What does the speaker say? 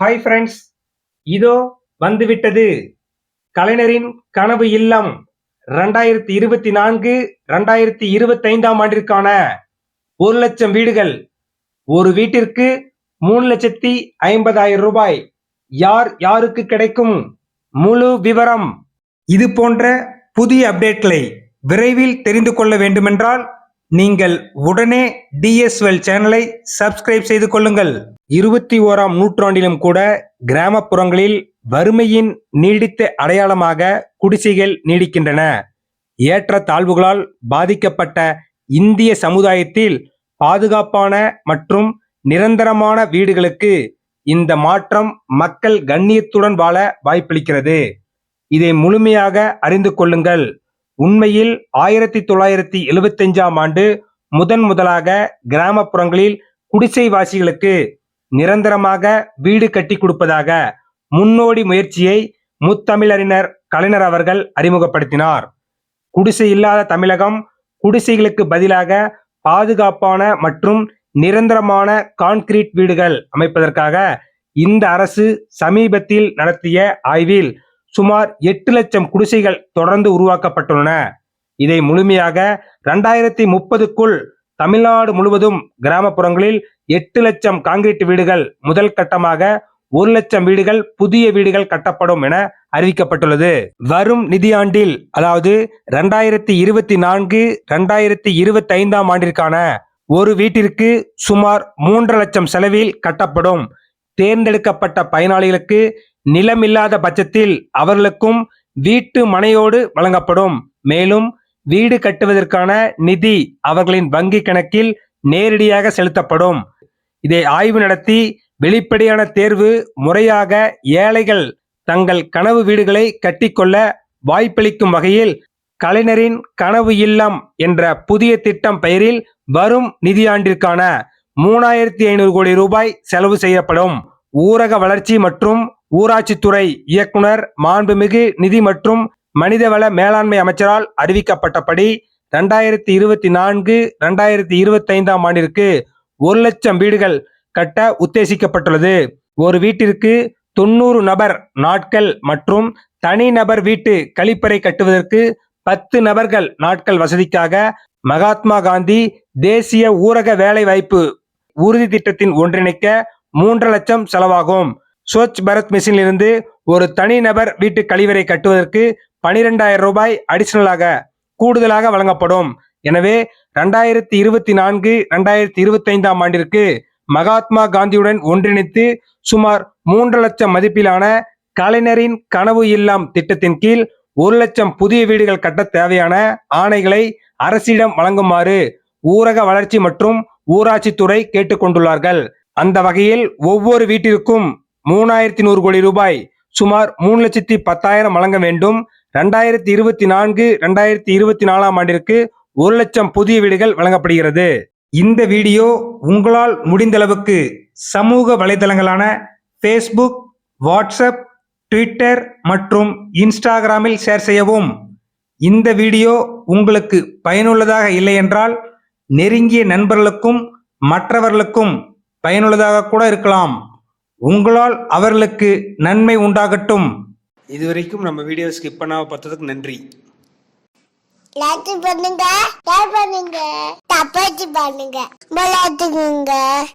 Hi friends இதோ வந்துவிட்டது. கலைஞரின் கனவு இல்லம் ரெண்டாயிரத்தி இருபத்தி நான்கு ரெண்டாயிரத்தி இருபத்தைந்தாம் ஆண்டிற்கான ஒரு லட்சம் வீடுகள். ஒரு வீட்டிற்கு மூணு லட்சத்தி ஐம்பதாயிரம் ரூபாய். யார் யாருக்கு கிடைக்கும்? முழு விவரம். இது போன்ற புதிய அப்டேட்களை விரைவில் தெரிந்து கொள்ள வேண்டுமென்றால் நீங்கள் உடனே டிஎஸ்எல் சேனலை சப்ஸ்கிரைப் செய்து கொள்ளுங்கள். இருபத்தி ஓராம் நூற்றாண்டிலும் கூட கிராமப்புறங்களில் வறுமையின் நீடித்த அடையாளமாக குடிசைகள் நீடிக்கின்றன. ஏற்ற தாழ்வுகளால் பாதிக்கப்பட்ட இந்திய சமுதாயத்தில் பாதுகாப்பான மற்றும் நிரந்தரமான வீடுகளுக்கு இந்த மாற்றம் மக்கள் கண்ணியத்துடன் வாழ வாய்ப்பளிக்கிறது. இதை முழுமையாக அறிந்து கொள்ளுங்கள். உண்மையில் ஆயிரத்தி தொள்ளாயிரத்தி எழுபத்தஞ்சாம் ஆண்டு முதன் முதலாக கிராமப்புறங்களில் குடிசைவாசிகளுக்கு நிரந்தரமாக வீடு கட்டி கொடுப்பதாக முன்னோடி முயற்சியை முத்தமிழறிஞர் கலைஞர் அவர்கள் அறிமுகப்படுத்தினார். குடிசை இல்லாத தமிழகம் குடிசைகளுக்கு பதிலாக பாதுகாப்பான மற்றும் நிரந்தரமான கான்கிரீட் வீடுகள் அமைப்பதற்காக இந்த அரசு சமீபத்தில் நடத்திய ஆய்வில் சுமார் எட்டு லட்சம் குடிசைகள் தொடர்ந்து உருவாக்கப்பட்டுள்ளன. இதை முழுமையாக ரெண்டாயிரத்தி முப்பதுக்குள் தமிழ்நாடு முழுவதும் கிராமப்புறங்களில் எட்டு லட்சம் கான்கிரீட் வீடுகள் முதல் கட்டமாக ஒரு லட்சம் வீடுகள் புதிய வீடுகள் கட்டப்படும் என அறிவிக்கப்பட்டுள்ளது. வரும் நிதியாண்டில் அதாவது ரெண்டாயிரத்தி இருபத்தி நான்கு ரெண்டாயிரத்தி இருபத்தி ஐந்தாம் ஆண்டிற்கான ஒரு வீட்டிற்கு சுமார் மூன்று லட்சம் செலவில் கட்டப்படும். தேர்ந்தெடுக்கப்பட்ட பயனாளிகளுக்கு நிலமில்லாத பட்சத்தில் அவர்களுக்கும் வீட்டு மனையோடு வழங்கப்படும். மேலும் வீடு கட்டுவதற்கான நிதி அவர்களின் வங்கி கணக்கில் நேரடியாக செலுத்தப்படும். இதை ஆய்வு நடத்தி வெளிப்படையான தேர்வு முறையாக ஏழைகள் தங்கள் கனவு வீடுகளை கட்டிக்கொள்ள வாய்ப்பளிக்கும் வகையில் கலைஞரின் கனவு இல்லம் என்ற புதிய திட்டம் பெயரில் வரும் நிதியாண்டிற்கான மூணாயிரத்தி ஐநூறு கோடி ரூபாய் செலவு செய்யப்படும். ஊரக வளர்ச்சி மற்றும் ஊராட்சித்துறை இயக்குனர் மாண்புமிகு நிதி மற்றும் மனிதவள மேலாண்மை அமைச்சரால் அறிவிக்கப்பட்டபடி ரெண்டாயிரத்தி இருபத்தி நான்கு ரெண்டாயிரத்தி இருபத்தி ஐந்தாம் ஆண்டிற்கு ஒரு லட்சம் வீடுகள் கட்ட உத்தேசிக்கப்பட்டுள்ளது. ஒரு வீட்டிற்கு தொண்ணூறு நபர் நாட்கள் மற்றும் தனிநபர் வீட்டு கழிப்பறை கட்டுவதற்கு பத்து நபர்கள் நாட்கள் வசதிக்காக மகாத்மா காந்தி தேசிய ஊரக வேலைவாய்ப்பு உறுதி திட்டத்தின் ஒன்றிணைக்க மூன்று லட்சம் செலவாகும். ஸ்வச் பரத் மிஷனிலிருந்து ஒரு தனிநபர் வீட்டு கழிவறை கட்டுவதற்கு பனிரெண்டாயிரம் ரூபாய் அடிஷனலாக கூடுதலாக வழங்கப்படும். எனவே ரெண்டாயிரத்தி இருபத்தி நான்கு ரெண்டாயிரத்தி இருபத்தி ஐந்தாம் ஆண்டிற்கு மகாத்மா காந்தியுடன் ஒன்றிணைத்து சுமார் மூன்று லட்சம் மதிப்பிலான கலைஞரின் கனவு இல்லம் திட்டத்தின் கீழ் ஒரு லட்சம் புதிய வீடுகள் கட்ட தேவையான ஆணைகளை அரசிடம் வழங்குமாறு ஊரக வளர்ச்சி மற்றும் ஊராட்சித்துறை கேட்டுக்கொண்டுள்ளார்கள். அந்த வகையில் ஒவ்வொரு வீட்டிற்கும் மூணாயிரத்தி நூறு கோடி ரூபாய். சுமார் மூணு லட்சத்தி பத்தாயிரம் வழங்க வேண்டும். ரெண்டாயிரத்தி இருபத்தி நான்கு ரெண்டாயிரத்தி இருபத்தி நாலாம் ஆண்டிற்கு ஒரு லட்சம் புதிய வீடுகள் வழங்கப்படுகிறது. இந்த வீடியோ உங்களால் முடிந்தளவுக்கு சமூக வலைதளங்களான ஃபேஸ்புக் வாட்ஸ்அப் ட்விட்டர் மற்றும் இன்ஸ்டாகிராமில் ஷேர் செய்யவும். இந்த வீடியோ உங்களுக்கு பயனுள்ளதாக இல்லை என்றால் நெருங்கிய நண்பர்களுக்கும் மற்றவர்களுக்கும் பயனுள்ளதாக கூட இருக்கலாம். உங்களால் அவர்களுக்கு நன்மை உண்டாகட்டும். இதுவரைக்கும் நம்ம வீடியோ ஸ்கிப் பண்ணாம பார்த்ததுக்கு நன்றி. லைக் பண்ணுங்க ஷேர் பண்ணுங்க தப்பாச்சு பண்ணுங்க.